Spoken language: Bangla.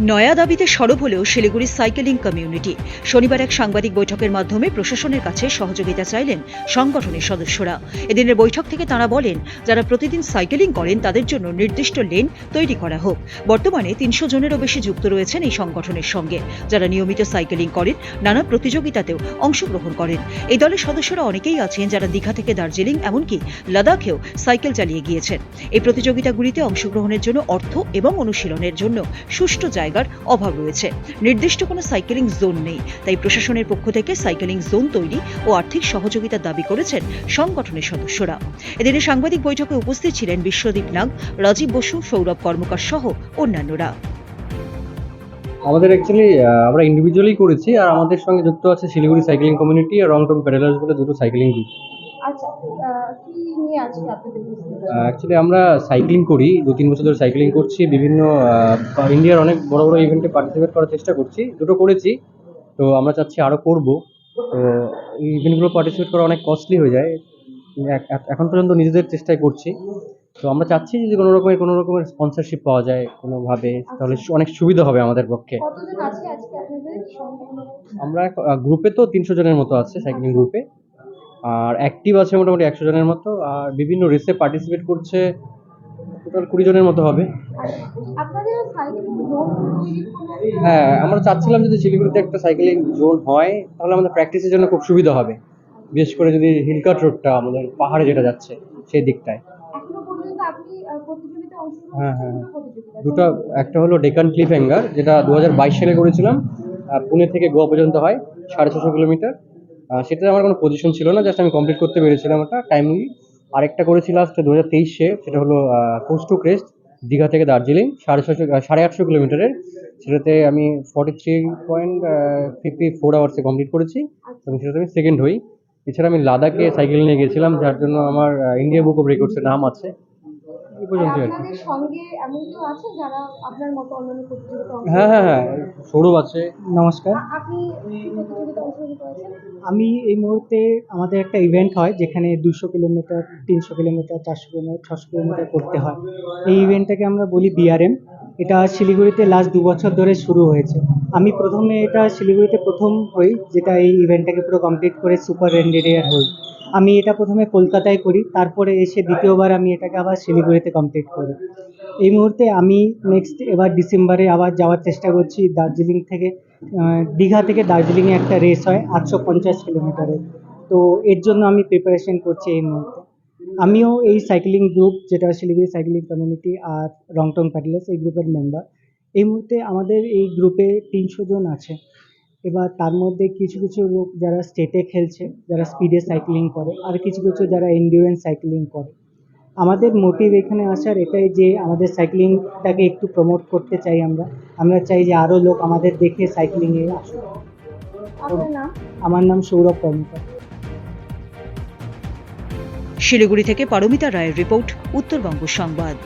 নয়া দাবিতে সরব হলেও শিলিগুড়ির সাইকেলিং কমিউনিটি। শনিবার এক সাংবাদিক বৈঠকের মাধ্যমে প্রশাসনের কাছে সহযোগিতা চাইলেন সংগঠনের সদস্যরা। এদিনের বৈঠক থেকে তাঁরা বলেন, যারা প্রতিদিন সাইকেলিং করেন, তাদের জন্য নির্দিষ্ট লেন তৈরি করা হোক। বর্তমানে তিনশো জনেরও বেশি যুক্ত রয়েছেন এই সংগঠনের সঙ্গে। যারা নিয়মিত সাইকেলিং করেন, নানা প্রতিযোগিতাতেও অংশগ্রহণ করেন। এই দলের সদস্যরা অনেকেই আছেন যারা দীঘা থেকে দার্জিলিং, এমনকি লাদাখেও সাইকেল চালিয়ে গিয়েছেন। এই প্রতিযোগিতাগুলিতে অংশগ্রহণের জন্য অর্থ এবং অনুশীলনের জন্য সুষ্ঠু জায়গার অভাব রয়েছে। নির্দিষ্ট কোনো সাইকেলিং জোন নেই, তাই প্রশাসনের পক্ষ থেকে সাইকেলিং জোন তৈরি ও আর্থিক সহযোগিতার দাবি করেছেন সংগঠনের সদস্যরা। এদিনে সাংবাদিক বৈঠকে উপস্থিত ছিলেন বিশ্বদীপ নাগ, রাজীব বসু, সৌরভ কর্মকার সহ অন্যান্যরা। আমাদের অ্যাকচুয়ালি আমরা ইন্ডিভিজুয়ালি করেছি আর আমাদের সঙ্গে যুক্ত আছে শিলিগুড়ি সাইক্লিং কমিউনিটি আর রংটং প্যাডেলার্স বলে দুটো সাইক্লিং গ্রুপ কি নিয়ে আজকে আপনাদের অ্যাকচুয়ালি আমরা সাইক্লিং করি দু তিন বছর ধরে সাইক্লিং করছি বিভিন্ন ইন্ডিয়ার অনেক বড় বড় ইভেন্টে পার্টিসিপেট করার চেষ্টা করছি দুটো করেছি তো আমরা চাচ্ছি আরও করব। তো এই ইভেন্টগুলো পার্টিসিপেট করা অনেক কস্টলি হয়ে যায় এখন পর্যন্ত নিজেদের চেষ্টায় করছি। তো আমরা চাচ্ছি যে কোনো রকমের কোনো রকমের স্পন্সরশিপ পাওয়া যায় কোনোভাবে তাহলে অনেক সুবিধা হবে আমাদের পক্ষে। আমরা গ্রুপে তো তিনশো জনের মতো আছে সাইক্লিং গ্রুপে আর অ্যাক্টিভ আছে মোটামুটি একশো জনের মতো আর বিভিন্ন রেসে পার্টিসিপেট করছে টোটাল কুড়ি জনের মতো হবে। হ্যাঁ আমরা চাচ্ছিলাম যদি শিলিগুড়িতে একটা সাইকেলিং জোন হয় তাহলে আমাদের প্র্যাকটিসের জন্য খুব সুবিধা হবে। বিশেষ করে যদি হিলকাট রোডটা আমাদের পাহাড়ে যেটা যাচ্ছে সেই দিকটায়। অংশগ্রহণ হ্যাঁ, হ্যাঁ। দুটো একটা হলো ডেকান ক্লিফ হ্যাঙ্গার যেটা দু হাজার বাইশ সালে করেছিলাম পুনে থেকে গোয়া পর্যন্ত হয় সাড়ে ছশো কিলোমিটার। সেটাতে আমার কোনো পজিশন ছিল না জাস্ট আমি কমপ্লিট করতে পেরেছিলাম ওটা টাইমলি আরেকটা করেছি লাস্ট দু হাজার তেইশে, সেটা হলো কোস্ট টু ক্রেস্ট দীঘা থেকে দার্জিলিং, সাড়ে ছশো সাড়ে আটশো কিলোমিটারের। সেটাতে আমি forty three point fifty four আওয়ার্সে complete করেছি, এবং সেটাতে আমি সেকেন্ড হই। এছাড়া আমি লাদাখে সাইকেল নিয়ে গেছিলাম, যার জন্য আমার ইন্ডিয়া বুক অফ রেকর্ডসের নাম আছে। আপনাদের সঙ্গে এমন কেউ আছে যারা আপনার মতো অন্যান্য প্রতিযোগিতায় হ্যাঁ হ্যাঁ হ্যাঁ সৌরভ আছে। নমস্কার। আপনি আমি এই মুহূর্তে আমাদের একটা ইভেন্ট হয় যেখানে দুশো কিলোমিটার তিনশো কিলোমিটার চারশো কিলোমিটার ছশো কিলোমিটার করতে হয়। এই ইভেন্টটাকে আমরা বলি বিআরএম এটা শিলিগুড়িতে লাস্ট দু বছর ধরে শুরু হয়েছে। আমি প্রথমে এটা শিলিগুড়িতে প্রথম হই, যেটা এই ইভেন্টটাকে পুরো কমপ্লিট করে সুপার রেন্ডেরিয়ার হই। আমি এটা প্রথমে কলকাতায় করি, তারপরে এসে দ্বিতীয়বার আমি এটাকে আবার শিলিগুড়িতে কমপ্লিট করি। এই মুহূর্তে আমি নেক্সট এবার ডিসেম্বরে আবার যাওয়ার চেষ্টা করছি দার্জিলিং থেকে। দীঘা থেকে দার্জিলিংয়ে একটা রেস হয়, আটশো পঞ্চাশ কিলোমিটারের তো এর জন্য আমি প্রিপারেশন করছি এই মুহূর্তে। আমিও এই সাইক্লিং গ্রুপ যেটা শিলিগুড়ি সাইক্লিং কমিউনিটি আর রংটং প্যাডেলার্স এই গ্রুপের মেম্বার এই মুহূর্তে আমাদের এই গ্রুপে তিনশো জন আছে। এবার তার মধ্যে কিছু কিছু লোক যারা স্টেটে খেলছে যারা স্পিডে সাইক্লিং করে আর কিছু কিছু যারা এন্ডিউরেন্স সাইক্লিং করে। আমাদের মোটিভ এখানে আসার এটাই যে আমাদের সাইক্লিংটাকে একটু প্রমোট করতে চাই আমরা। আমরা চাই যে আরও লোক আমাদের দেখে সাইক্লিংয়ে আসুক। আমার নাম সৌরভ কর্মকার। শিলিগুড়ি থেকে পারমিতা রায়ের রিপোর্ট উত্তরবঙ্গ সংবাদ।